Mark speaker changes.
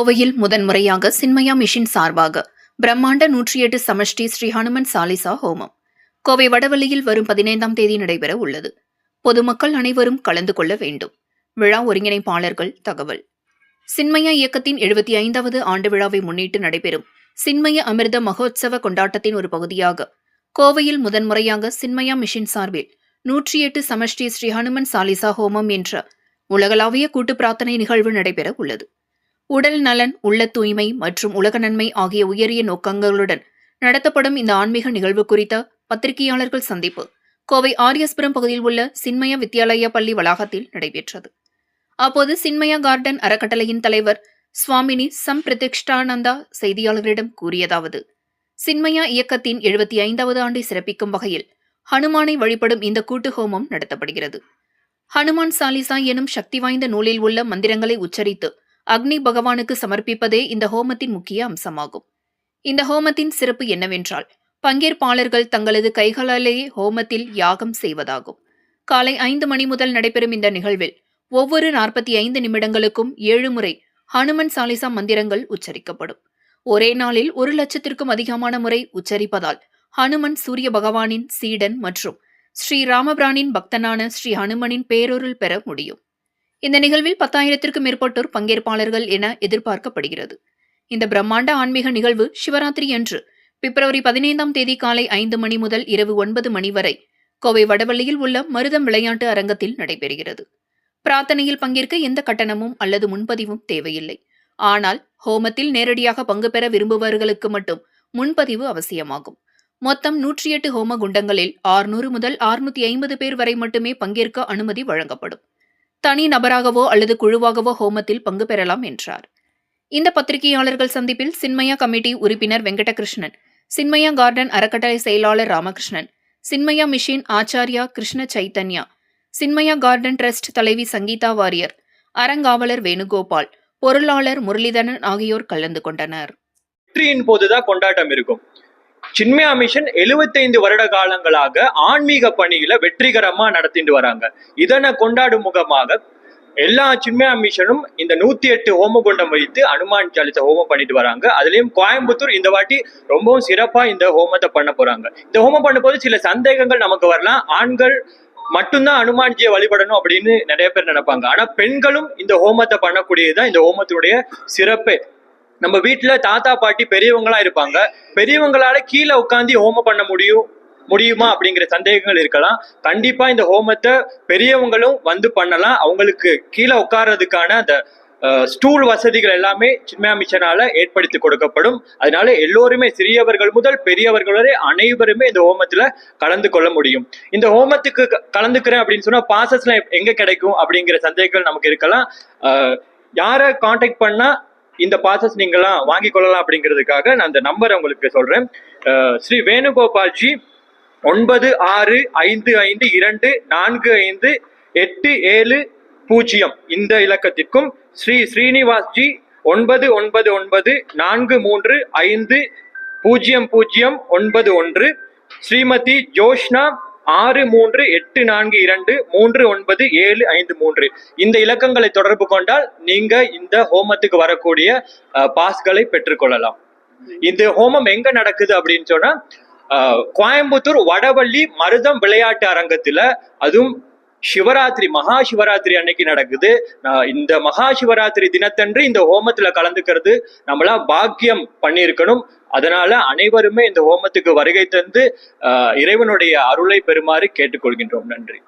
Speaker 1: கோவையில் முதன்முறையாக சின்மயா மிஷின் சார்பாக பிரம்மாண்ட நூற்றி எட்டு சமஷ்டி ஸ்ரீ ஹனுமன் சாலிசா ஹோமம். கோவை வடவள்ளியில் வரும் பதினைந்தாம் தேதி நடைபெற உள்ளது. பொதுமக்கள் அனைவரும் கலந்து கொள்ள வேண்டும். விழா ஒருங்கிணைப்பாளர்கள் தகவல். சின்மயா இயக்கத்தின் எழுபத்தி ஐந்தாவது ஆண்டு விழாவை முன்னிட்டு நடைபெறும் சின்மய அமிர்த மகோத்சவ கொண்டாட்டத்தின் ஒரு பகுதியாக கோவையில் முதன்முறையாக சின்மயா மிஷின் சார்பில் நூற்றி எட்டு சமஷ்டி ஸ்ரீ ஹனுமன் சாலிசா ஹோமம் என்ற உலகளாவிய கூட்டு பிரார்த்தனை நிகழ்வு நடைபெற உள்ளது. உடல் நலன் உள்ள தூய்மை மற்றும் உலக நன்மை ஆகிய உயரிய நோக்கங்களுடன் நடத்தப்படும் இந்த ஆன்மீக நிகழ்வு குறித்த பத்திரிகையாளர்கள் சந்திப்பு கோவை ஆரியஸ்புரம் பகுதியில் உள்ள சின்மய வித்யாலயா பள்ளி வளாகத்தில் நடைபெற்றது. அப்போது சின்மயா கார்டன் அறக்கட்டளையின் தலைவர் சுவாமினி சம் பிரதிஷ்டானந்தா செய்தியாளர்களிடம் கூறியதாவது சின்மயா இயக்கத்தின் எழுபத்தி ஐந்தாவது ஆண்டை சிறப்பிக்கும் வகையில் ஹனுமானை வழிபடும் இந்த கூட்டு ஹோமம் நடத்தப்படுகிறது. ஹனுமான் சாலிசா எனும் சக்தி வாய்ந்த நூலில் உள்ள மந்திரங்களை உச்சரித்து அக்னி பகவானுக்கு சமர்ப்பிப்பதே இந்த ஹோமத்தின் முக்கிய அம்சமாகும். இந்த ஹோமத்தின் சிறப்பு என்னவென்றால் பங்கேற்பாளர்கள் தங்களது கைகளாலேயே ஹோமத்தில் யாகம் செய்வதாகும். காலை ஐந்து மணி முதல் நடைபெறும் இந்த நிகழ்வில் ஒவ்வொரு நாற்பத்தி ஐந்து நிமிடங்களுக்கும் ஏழு முறை ஹனுமன் சாலிசா மந்திரங்கள் உச்சரிக்கப்படும். ஒரே நாளில் ஒரு லட்சத்திற்கும் அதிகமான முறை உச்சரிப்பதால் ஹனுமன் சூரிய பகவானின் சீடன் மற்றும் ஸ்ரீ ராமபிரானின் பக்தனான ஸ்ரீ ஹனுமனின் பேரொருள் பெற முடியும். இந்த நிகழ்வில் பத்தாயிரத்திற்கும் மேற்பட்டோர் பங்கேற்பாளர்கள் என எதிர்பார்க்கப்படுகிறது. இந்த பிரம்மாண்ட ஆன்மீக நிகழ்வு சிவராத்திரி அன்று பிப்ரவரி பதினைந்தாம் தேதி காலை ஐந்து மணி முதல் இரவு ஒன்பது மணி வரை கோவை வடவள்ளியில் உள்ள மருதம் விளையாட்டு அரங்கத்தில் நடைபெறுகிறது. பிரார்த்தனையில் பங்கேற்க எந்த கட்டணமும் அல்லது முன்பதிவும் தேவையில்லை. ஆனால் ஹோமத்தில் நேரடியாக பங்கு பெற விரும்புபவர்களுக்கு மட்டும் முன்பதிவு அவசியமாகும். மொத்தம் நூற்றி எட்டு ஹோம குண்டங்களில் ஆறுநூறு முதல் ஆறுநூத்தி ஐம்பது பேர் வரை மட்டுமே பங்கேற்க அனுமதி வழங்கப்படும். தனி நபராகவோ அல்லது குழுவாகவோ ஹோமத்தில் பங்கு பெறலாம் என்றார். இந்த பத்திரிகையாளர்கள் சந்திப்பில் சின்மயா கமிட்டி உறுப்பினர் வெங்கடகிருஷ்ணன் சின்மயா கார்டன் அறக்கட்டளை செயலாளர் Ramakrishnan Chinmaya mission Acharya Krishna Chaitanya Chinmaya garden trust தலைவி சங்கீதா வாரியர் அறங்காவலர் வேணுகோபால் பொருளாளர் முரளிதரன் ஆகியோர் கலந்து கொண்டனர்.
Speaker 2: வெற்றியின் போதுதான் கொண்டாட்டம் இருக்கும். சின்மயா மிஷன் 75 வருட காலங்களாக ஆன்மீக பணியில வெற்றிகரமா நடத்திட்டு வராங்க. இதனை கொண்டாடும் முகமாக எல்லா சின்மயா மிஷனும் இந்த நூத்தி எட்டு ஹோமகுண்டம் வைத்து அனுமான் சாலிச ஹோமம் பண்ணிட்டு வராங்க. அதுலயும் கோயம்புத்தூர் இந்த வாட்டி ரொம்பவும் சிறப்பா இந்த ஹோமத்தை பண்ண போறாங்க. இந்த ஹோமம் பண்ணும்போது சில சந்தேகங்கள் நமக்கு வரலாம். ஆண்கள் மட்டும்தான் அனுமான்ஜியை வழிபடணும் அப்படின்னு நிறைய பேர் நினைப்பாங்க. ஆனா பெண்களும் இந்த ஹோமத்தை பண்ணக்கூடியதுதான் இந்த ஹோமத்தினுடைய சிறப்பே. நம்ம வீட்டுல தாத்தா பாட்டி பெரியவங்களா இருப்பாங்க. பெரியவங்களால கீழே உட்காந்து ஹோமம் பண்ண முடியும் முடியுமா அப்படிங்கிற சந்தேகங்கள் இருக்கலாம். கண்டிப்பா இந்த ஹோமத்தை பெரியவங்களும் வந்து பண்ணலாம். அவங்களுக்கு கீழே உட்கார்றதுக்கான அந்த ஸ்டூல் வசதிகள் எல்லாமே சின்மயா மிஷனால ஏற்படுத்தி கொடுக்கப்படும். அதனால எல்லோருமே சிறியவர்கள் முதல் பெரியவர்கள் வரை அனைவருமே இந்த ஹோமத்துல கலந்து கொள்ள முடியும். இந்த ஹோமத்துக்கு க- கலந்துக்கிறேன் அப்படின்னு சொன்னா பாசஸ்லாம் எங்க கிடைக்கும் அப்படிங்கிற சந்தேகங்கள் நமக்கு இருக்கலாம். யாரை காண்டாக்ட் பண்ணா இந்த பாசஸ் நீங்களாம் வாங்கி கொள்ளலாம் அப்படிங்கிறதுக்காக நான் அந்த நம்பரை உங்களுக்கு சொல்றேன். ஸ்ரீ வேணுகோபால்ஜி ஒன்பது ஆறு ஐந்து ஐந்து இரண்டு நான்கு ஐந்து எட்டு ஏழு பூஜ்ஜியம் இந்த இலக்கத்திற்கும் ஸ்ரீ ஸ்ரீனிவாஸ்ஜி ஒன்பது ஒன்பது ஒன்பது நான்கு மூன்று ஐந்து பூஜ்ஜியம் பூஜ்ஜியம் ஒன்பது ஒன்று. ஸ்ரீமதி ஜோஷ்னா ஆறு மூன்று எட்டு நான்கு இரண்டு மூன்று ஒன்பது ஏழு ஐந்து மூன்று. இந்த இலக்கங்களை தொடர்பு கொண்டால் நீங்க இந்த ஹோமத்துக்கு வரக்கூடிய பாஸ்களை பெற்றுக்கொள்ளலாம். இந்த ஹோமம் எங்க நடக்குது அப்படின்னு சொன்னா கோயம்புத்தூர் வடவள்ளி மருதம் விளையாட்டு அரங்கத்துல அதுவும் சிவராத்திரி மகா சிவராத்திரி அன்னைக்கு நடக்குது. இந்த மகா சிவராத்திரி தினத்தன்று இந்த ஹோமத்துல கலந்துக்கிறது நம்மளா பாக்கியம் பண்ணியிருக்கணும். அதனால அனைவருமே இந்த ஹோமத்துக்கு வருகை தந்து இறைவனுடைய அருளை பெறுமாறு கேட்டுக்கொள்கின்றோம். நன்றி.